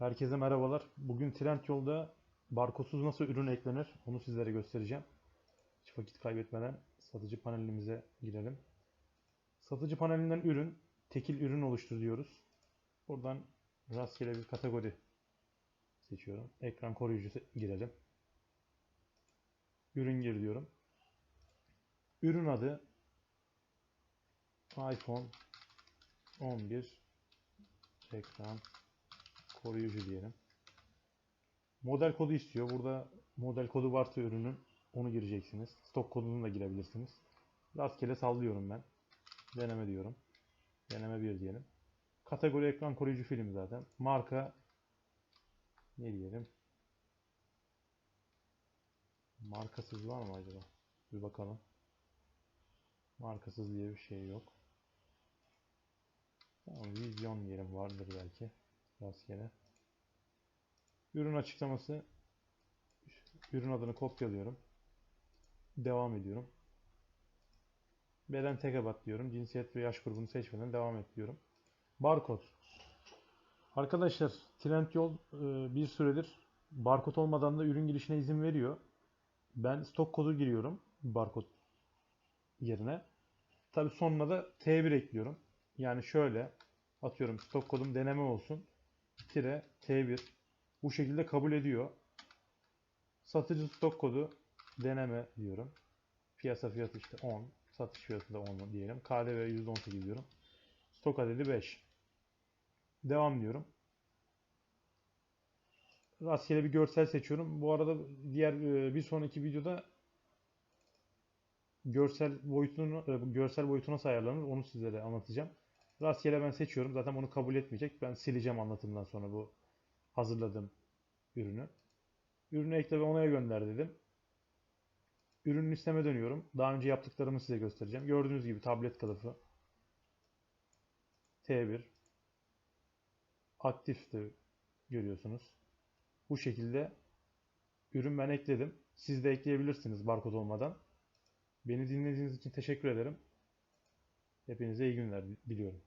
Herkese merhabalar. Bugün Trendyol'da barkodsuz nasıl ürün eklenir onu sizlere göstereceğim. Hiç vakit kaybetmeden satıcı panelimize girelim. Satıcı panelinden ürün, tekil ürün oluştur diyoruz. Buradan rastgele bir kategori seçiyorum. Ekran koruyucu se- girelim. Ürün gir diyorum. Ürün adı iPhone 11 ekran koruyucu diyelim. Model kodu istiyor. Burada model kodu varsa ürünün onu gireceksiniz. Stok kodunu da girebilirsiniz. Rastgele sallıyorum ben. Deneme diyorum. Deneme 1 diyelim. Kategori ekran koruyucu film zaten. Marka ne diyelim? Markasız var mı acaba? Bir bakalım. Markasız diye bir şey yok. Tamam, vizyon diyelim vardır belki. Rastgele. Ürün açıklaması. Ürün adını kopyalıyorum. Devam ediyorum. Beden tek ebat diyorum. Cinsiyet ve yaş grubunu seçmeden devam et diyorum. Barkod. Arkadaşlar Trendyol e, bir süredir barkod olmadan da ürün girişine izin veriyor. Ben stok kodu giriyorum barkod yerine. Tabi sonuna da T1 ekliyorum. Yani şöyle atıyorum stok kodum deneme olsun. Tire T1 bu şekilde kabul ediyor. Satıcı stok kodu deneme diyorum. Piyasa fiyatı işte 10. Satış fiyatı da 10 diyelim. KDV %18 diyorum. Stok adedi 5. Devam diyorum. Rastgele bir görsel seçiyorum. Bu arada diğer e, bir sonraki videoda görsel boyutunu e, görsel boyutu nasıl ayarlanır onu sizlere anlatacağım. Rastgele ben seçiyorum. Zaten onu kabul etmeyecek. Ben sileceğim anlatımdan sonra bu hazırladığım ürünü. Ürünü ekle ve onaya gönder dedim. Ürünün isteme dönüyorum. Daha önce yaptıklarımı size göstereceğim. Gördüğünüz gibi tablet kılıfı. T1. Aktifti görüyorsunuz. Bu şekilde ürün ben ekledim. Siz de ekleyebilirsiniz barkod olmadan. Beni dinlediğiniz için teşekkür ederim. Hepinize iyi günler diliyorum.